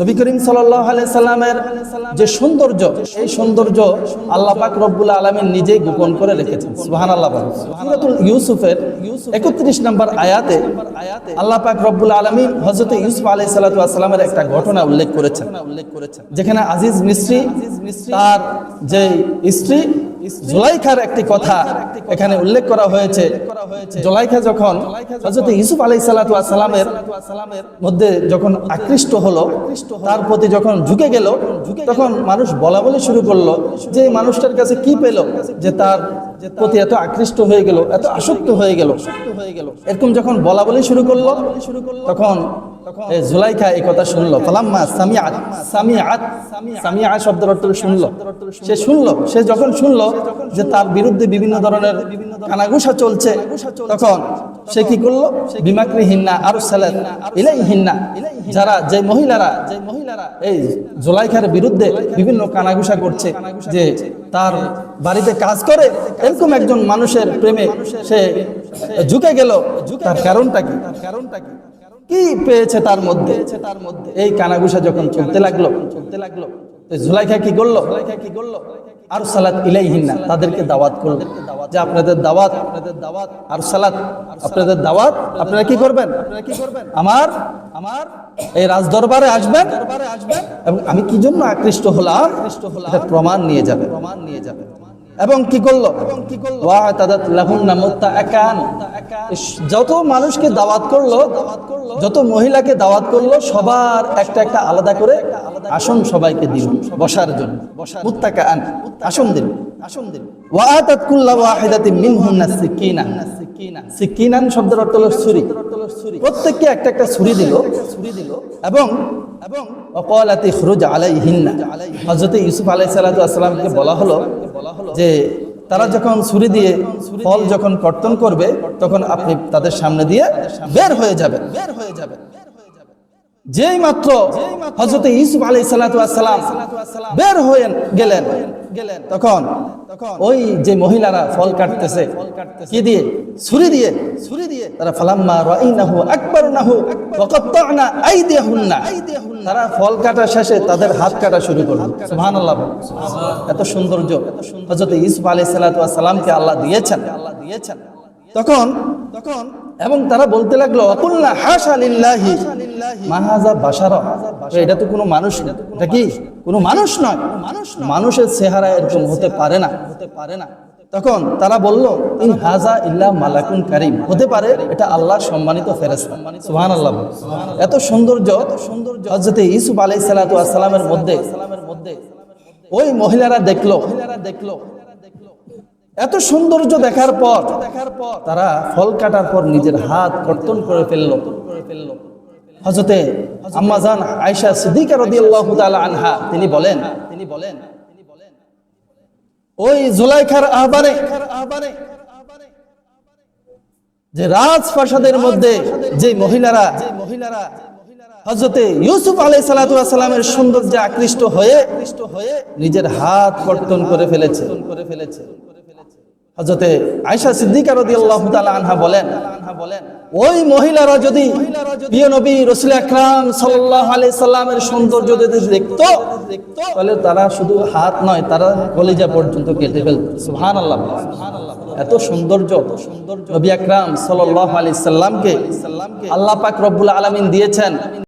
নবী করিম সাল্লাহ সাল্লামের যে সৌন্দর্য, এই সৌন্দর্য আল্লাহ পাক রব্বুল আলমিন নিজেই গোপন করে রেখেছেন। সুহান আল্লাহ সুরাতুল ইউসুফের একত্রিশ নম্বর আয়াতে আল্লাহ পাক রব্বুল আলমিন হজরত ইউসুফ আলাই সাল্লামের একটা ঘটনা উল্লেখ করেছেন। উল্লেখ করেছেন যেখানে আজিজ মিস্ত্রি তার যে স্ত্রী জুলাইখার একটি কথা এখানে উল্লেখ করা হয়েছে। জুলাইখা যখন হজরত ইউসুফ আলাই সাল্লামের মধ্যে যখন আকৃষ্ট হলো, তার প্রতি যখন ঝুঁকে গেল, তখন মানুষ বলা বলে শুরু করল যে মানুষটার কাছে কি পেল? যে তার প্রতি এত আকৃষ্ট হয়ে গেল, এত আসক্ত হয়ে গেল। এরকম যখন বলা বলে শুরু করল, তখন জুলাইখা এই কথা শুনলো। ফালাম্মা সামিয়াত সামিয়াত সামিয়া শব্দের অর্থ শুনলো। সে শুনলো, সে যখন শুনলো যে তার বিরুদ্ধে বিভিন্ন ধরনের কানাগুসা চলছে, তখন সে কি করল? বিমাকরি হিন্না আর ইলাই হিন্না, যারা যে মহিলারা যে মহিলারা এই জোলাইখার বিরুদ্ধে বিভিন্ন কানাগুসা করছে, যে তার বাড়িতে কাজ করে, এরকম একজন মানুষের প্রেমে সে ঝুঁকে গেল। তার কারণটা কি তার কারণটা কি? কি পেয়েছে তার মধ্যে? তার মধ্যে এই কানাগুসা যখন চলতে লাগল চলতে লাগল জুলাইখা কি করল? জুলাইখা কি করল আর সালাত তাদেরকে দাওয়াত করল। যে আপনাদের দাওয়াত আপনাদের দাওয়াত আর সালাত আপনাদের দাওয়াত, আপনারা কি করবেন? আপনারা কি করবেন আমার আমার এই রাজ দরবারে আসবেন দরবারে আসবেন এবং আমি কি জন্য আকৃষ্ট হলাম? আকৃষ্ট হলাম প্রমাণ নিয়ে যাবে প্রমাণ নিয়ে যাবে এবং কি করল? যত মানুষকে দাওয়াত করল দাওয়াত করল যত মহিলাকে দাওয়াত করল সবার একটা একটা আলাদা করে আসন সবাইকে দিল বসার জন্য। মুত্তাকা আন আসন দিল। আসন দিল। ওয়া আতাত কুল্লা ওয়াহিদাতিন মিনহুন্না সিকিনা। সিকিনান শব্দের অর্থ হলো ছুরি। প্রত্যেককে একটা একটা ছুরি দিল। ছুরি দিল। এবং এবং অকলাতি খরুজ আলাইহিন্না। হজরত ইউসুফ আলাইহিস বলা আসসালামকে বলা হলো যে তারা যখন ছুরি দিয়ে ফল যখন কর্তন করবে তখন আপনি তাদের সামনে দিয়ে বের হয়ে যাবে বের হয়ে যাবে যেই মাত্র হজরত ইউসুফ আলাই সালাম বের হয়ে গেলেন গেলেন তখন ওই যে মহিলারা ফল কাটতেছে, কি দিয়ে? ছুরি দিয়ে। ছুরি দিয়ে তারা ফালাম্মা রাইনাহু আকবারনাহু ওয়াকাত্তানা আইদিয়াহুন্না। তারা ফল কাটা শেষে তাদের হাত কাটা শুরু করল। সুবহানাল্লাহ এত সৌন্দর্য। হযরত ইউসুফ আলাইহিস সালাতু আল্লাহ দিয়েছেন আল্লাহ দিয়েছেন। তখন তখন এবং তারা বলতে লাগল, অকুল্লা হাসা লিল্লাহি। মাহাজা বাসারা এটা তো কোনো মানুষ না। এটা কি কোনো মানুষ নয়? মানুষ মানুষের চেহারা এরকম হতে পারে না। হতে পারে না তখন তারা বলল, ইন হাজা ইল্লা মালাকুন কারিম। হতে পারে এটা আল্লাহ সম্মানিত ফেরেশতা। সুবহানাল্লাহ। এত সৌন্দর্য এত সৌন্দর্য হযরত ইউসুফ আলাইহিস সালাতু মধ্যে। ওই মহিলারা দেখল মহিলারা দেখল। এত সৌন্দর্য দেখার পর দেখার পর তারা ফল কাটার পর নিজের হাত কর্তন করে ফেলল। হজরতে আম্মাজান আয়েশা সিদ্দিকা রাদিয়াল্লাহু তাআলা আনহা, তিনি বলেন তিনি বলেন ওই জুলাইখার যে রাজপ্রাসাদের মধ্যে যে মহিলারা মহিলারা হজরতে ইউসুফ সৌন্দর্যে আকৃষ্ট হয়ে হয়ে নিজের হাত কর্তন করে ফেলেছে করে ফেলেছে। হজরতে আয়সা সিদ্দিকা রাদিয়াল্লাহু তাআলা আনহা বলেন, ওই মহিলারা যদি নবী রাসূল আকরাম আলাইহি সাল্লামের সৌন্দর্য যদি তাহলে তারা শুধু হাত নয়, তারা কলিজা পর্যন্ত কেটে ফেলত। সুবহানাল্লাহ। এত সৌন্দর্য, নবী আকরাম সাল্লাল্লাহু আলাইহি সাল্লামকে আল্লাহ পাক রব্বুল আলামিন দিয়েছেন।